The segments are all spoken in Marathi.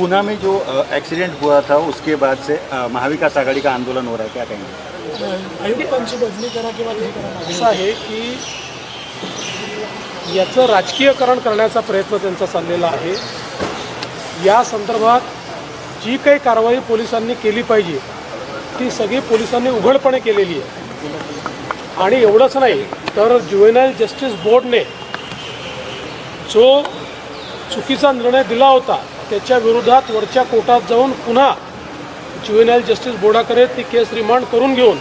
पूना में जो एक्सीडेंट हुआ था उसके बाद से महाविकास आघाड़ी का आंदोलन हो रहा है क्या कहेंगे? आयुक्तांची बदली करा किंवा असं आहे की याचं राजकीयकरण करण्याचा प्रयत्न त्यांचा चाललेला आहे. या संदर्भात जी काही कारवाई पोलिसांनी केली पाहिजे ती सगळी पोलिसांनी उघडपणे केलेली आहे. आणि एवढंच नाही तर ज्युएनाईल जस्टिस बोर्डने जो चुकीचा निर्णय दिला होता त्याच्या विरोधात वरच्या कोर्टात जाऊन पुन्हा ज्युएनाईल जस्टिस बोर्डाकडे ती केस रिमांड करून घेऊन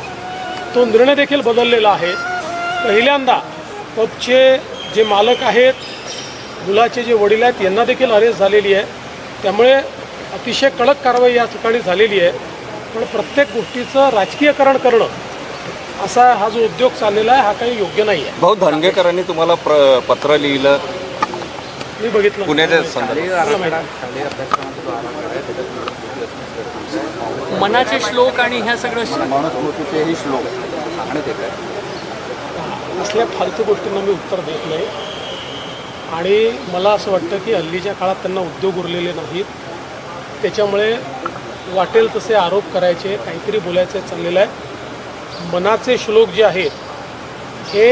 तो निर्णय देखील बदललेला आहे. पहिल्यांदा पबचे जे मालक आहेत मुलाचे जे वडील आहेत यांना देखील अरेस्ट झालेली आहे. त्यामुळे अतिशय कडक कारवाई या ठिकाणी झालेली आहे. पण प्रत्येक गोष्टीचं राजकीयकरण करणं असा हा जो उद्योग चाललेला आहे हा काही योग्य नाही आहे भाऊ धनगेकरांनी तुम्हाला प्र पत्र लिहिलं मी बघितलं. पुण्याच्या संदर्भात. मनाचे श्लोक आणि ह्या सगळं मनुस्मृतीचेही श्लोक. सांगण्यात येत आहे असल्या फालतू गोष्टींना मी उत्तर देत नाही. आणि मला असं वाटतं की हल्लीच्या काळात त्यांना उद्योग उरलेले नाहीत. त्याच्यामुळे वाटेल तसे आरोप करायचे काहीतरी बोलायचं चाललेलं आहे. मनाचे श्लोक जे आहेत हे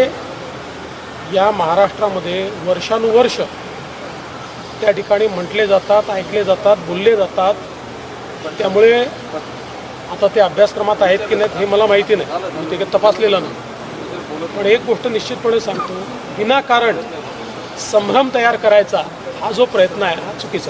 या महाराष्ट्रामध्ये वर्षानुवर्ष त्या ठिकाणी म्हटले जातात ऐकले जातात बोलले जातात. त्यामुळे आता ते अभ्यासक्रमात आहेत की नाहीत हे मला माहिती नाही. मी ते काही तपासलेलं नाही. पण एक गोष्ट निश्चितपणे सांगतो विनाकारण संभ्रम तयार करायचा हा जो प्रयत्न आहे हा चुकीचा